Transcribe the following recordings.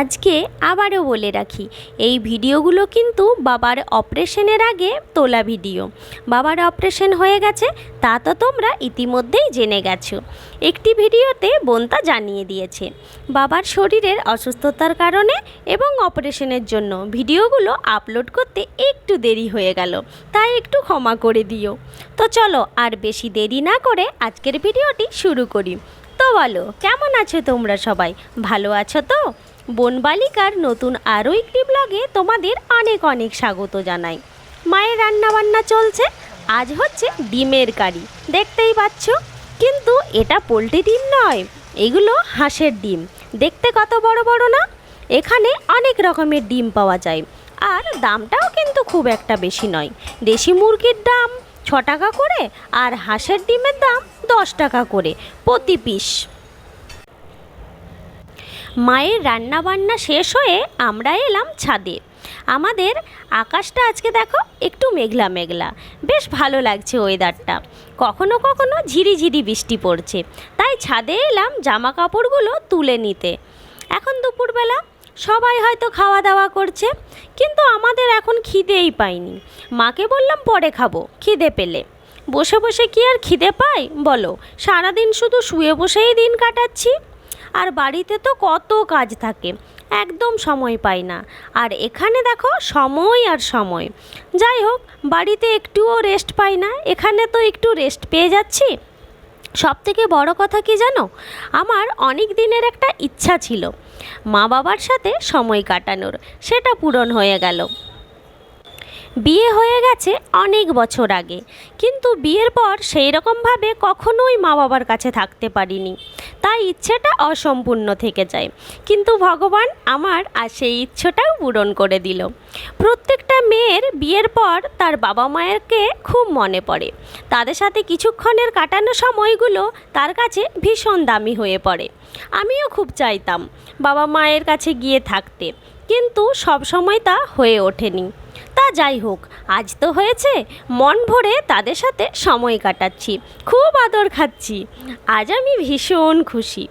আজকে আবারও বলে রাখি, এই ভিডিওগুলো কিন্তু বাবার অপারেশনের আগে তোলা ভিডিও। বাবার অপারেশন হয়ে গেছে, তা তো তোমরা ইতিমধ্যেই জেনে গেছো। একটি ভিডিওতে বোনতা জানিয়ে দিয়েছে, বাবার শরীরের অসুস্থতার কারণে এবং অপারেশনের জন্য ভিডিওগুলো আপলোড করতে একটু দেরি হয়ে গেল, তাই একটু ক্ষমা করে দিও। তো চলো আর বেশি দেরি না করে আজকের ভিডিওটি শুরু করি। তো বলো, কেমন আছো তোমরা সবাই? ভালো আছো তো? বনবালিকার নতুন আরও একটি ব্লগে তোমাদের অনেক অনেক স্বাগত জানাই। মায়ের রান্না বান্না চলছে, আজ হচ্ছে ডিমের কারি, দেখতেই পাচ্ছ? কিন্তু এটা পোলট্রি ডিম নয়, এগুলো হাঁসের ডিম। দেখতে কত বড় বড় না? এখানে অনেক রকমের ডিম পাওয়া যায়, আর দামটাও কিন্তু খুব একটা বেশি নয়। দেশি মুরগির দাম ছ টাকা করে, আর হাঁসের ডিমের দাম দশ টাকা করে, প্রতি পিস। মায়ের রান্না বান্না শেষ হয়ে আমরা এলাম ছাদে। আমাদের আকাশটা আজকে দেখো একটু মেঘলা মেঘলা। বেশ ভালো লাগছে ওয়েদারটা কখনো কখনো ঝিরিঝিরি বৃষ্টি পড়ছে। তাই ছাদে এলাম জামা কাপড়গুলো তুলে নিতে। এখন দুপুরবেলা, সবাই হয়তো খাওয়া দাওয়া করছে, কিন্তু আমাদের এখন খিদেই পাইনি। মাকে বললাম, পরে খাব, খিদে পেলে। বসে বসে কি আর খিদে পাই বলো, সারাদিন শুধু শুয়ে বসেই দিন কাটাচ্ছি। আর বাড়িতে তো কত কাজ থাকে, একদম সময় পাই না। আর এখানে দেখো সময় আর সময়। যাই হোক, বাড়িতে একটুও রেস্ট পাই না, এখানে তো একটু রেস্ট পেয়ে যাচ্ছি। সব থেকে বড় কথা কি জানো? আমার অনেক দিনের একটা ইচ্ছা ছিল, মা বাবার সাথে সময় কাটানোর, সেটা পূরণ হয়ে গেল। বিয়ে হয়ে গেছে অনেক বছর আগে, কিন্তু বিয়ের পর সেই রকমভাবে কখনোই মা বাবার কাছে থাকতে পারিনি। তাই ইচ্ছেটা অসম্পূর্ণ থেকে যায়। কিন্তু ভগবান আমার আর সেই ইচ্ছেটাও পূরণ করে দিল। প্রত্যেকটা মেয়ের বিয়ের পর তার বাবা মায়েরকে খুব মনে পড়ে। তাদের সাথে কিছুক্ষণের কাটানো সময়গুলো তার কাছে ভীষণ দামি হয়ে পড়ে। আমিও খুব চাইতাম বাবা মায়ের কাছে গিয়ে থাকতে। কিন্তু সব সময় তা হয়ে ওঠেনি। তা যাই হোক, আজ তো হয়েছে। মন ভরে তাদের সাথে সময় কাটাচ্ছি। খুব আদর খাচ্ছি। আজ আমি ভীষণ খুশি।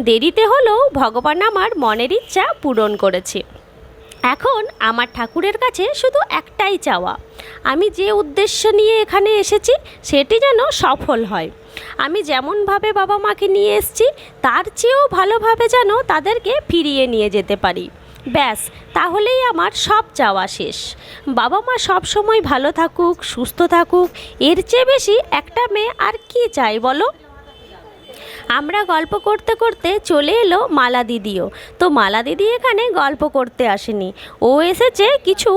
দেরিতে হলেও ভগবান আমার মনের ইচ্ছা পূরণ করেছে। এখন আমার ঠাকুরের কাছে শুধু একটাই চাওয়া। আমি যে উদ্দেশ্য নিয়ে এখানে এসেছি, সেটি যেন সফল হয়। আমি যেমনভাবে বাবা মাকে নিয়ে এসেছি, তার চেয়েও ভালোভাবে যেন তাদেরকে ফিরিয়ে নিয়ে যেতে পারি। ব্যাস, তাহলেই আমার সব চাওয়া শেষ। বাবা মা সব সময় ভালো থাকুক, সুস্থ থাকুক, এর চেয়ে বেশি একটা মেয়ে আর কি চাই বলো? আমরা গল্প করতে করতে চলে এলো মালা দিদিও। তো মালা দিদি এখানে গল্প করতে আসেনি। ও এসেছে কিছু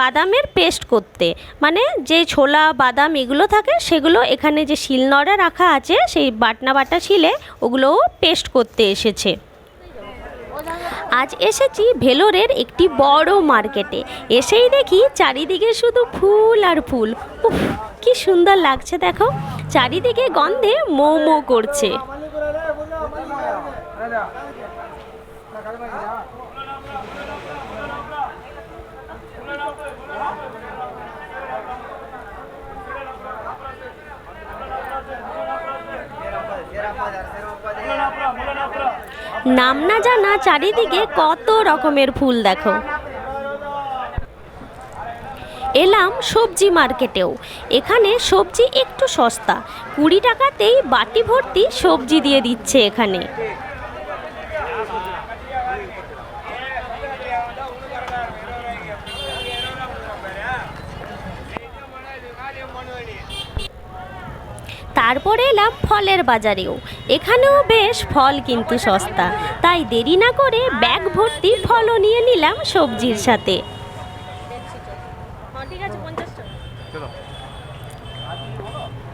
বাদামের পেস্ট করতে। মানে যে ছোলা, বাদাম এগুলো থাকে, সেগুলো এখানে যে শিলনোড়া রাখা আছে, সেই বাটনা বাটা শিলে ওগুলোও পেস্ট করতে এসেছে। আজ এসেছি ভেলোরের একটি বড় মার্কেটে। এসেই দেখি চারিদিকে শুধু ফুল আর ফুল। উফ, কি সুন্দর লাগছে দেখো। চারিদিকে গন্ধে মৌ মৌ করছে। নাম না জানা চারিদিকে কত রকমের ফুল দেখো। এলাম সবজি মার্কেটেও। এখানে সবজি একটু সস্তা। কুড়ি টাকাতেই বাটি ভর্তি সবজি দিয়ে দিচ্ছে এখানে। তারপরে এলাম ফলের বাজারেও। এখানেও বেশ ফল কিন্তু সস্তা। তাই দেরি না করে ব্যাগ ভর্তি ফলও নিয়ে নিলাম সবজির সাথে। ঠিক আছে পঞ্চাশ টাকা।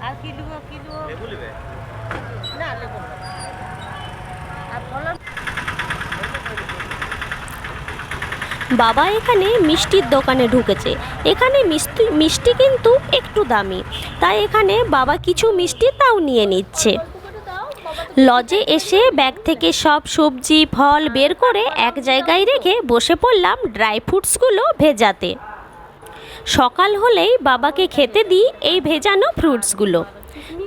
আর কি লিব কি লিব না লেবু না। আর ফলন বাবা এখানে মিষ্টির দোকানে ঢুকেছে। এখানে মিষ্টি মিষ্টি কিন্তু একটু দামি। তাই এখানে বাবা কিছু মিষ্টি তাও নিয়ে নিচ্ছে। লজে এসে ব্যাগ থেকে সব সবজি, ফল বের করে এক জায়গায় রেখে বসে পড়লাম ড্রাই ফ্রুটসগুলো ভেজাতে। সকাল হলেই বাবাকে খেতে দিই এই ভেজানো ফ্রুটসগুলো।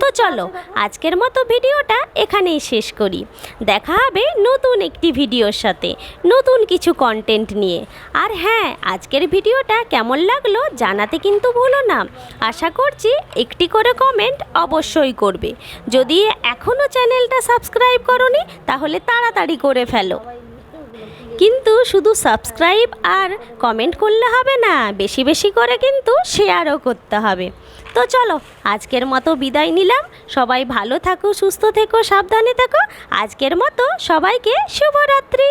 তো চলো, আজকের মতো ভিডিওটা এখানেই শেষ করি। দেখা হবে নতুন একটি ভিডিওর সাথে, নতুন কিছু কন্টেন্ট নিয়ে। আর হ্যাঁ আজকের ভিডিওটা কেমন লাগল জানাতে কিন্তু ভুলো না। আশা করছি একটি করে কমেন্ট অবশ্যই করবে। যদি এখনও চ্যানেলটা সাবস্ক্রাইব করনি, তাহলে তাড়াতাড়ি করে ফেলো। কিন্তু শুধু সাবস্ক্রাইব আর কমেন্ট করলে হবে না, বেশি বেশি করে কিন্তু শেয়ারও করতে হবে। তো চলো, আজকের মতো বিদায় নিলাম। সবাই ভালো থাকো, সুস্থ থেকো, সাবধানে থেকো। আজকের মতো সবাইকে শুভরাত্রি।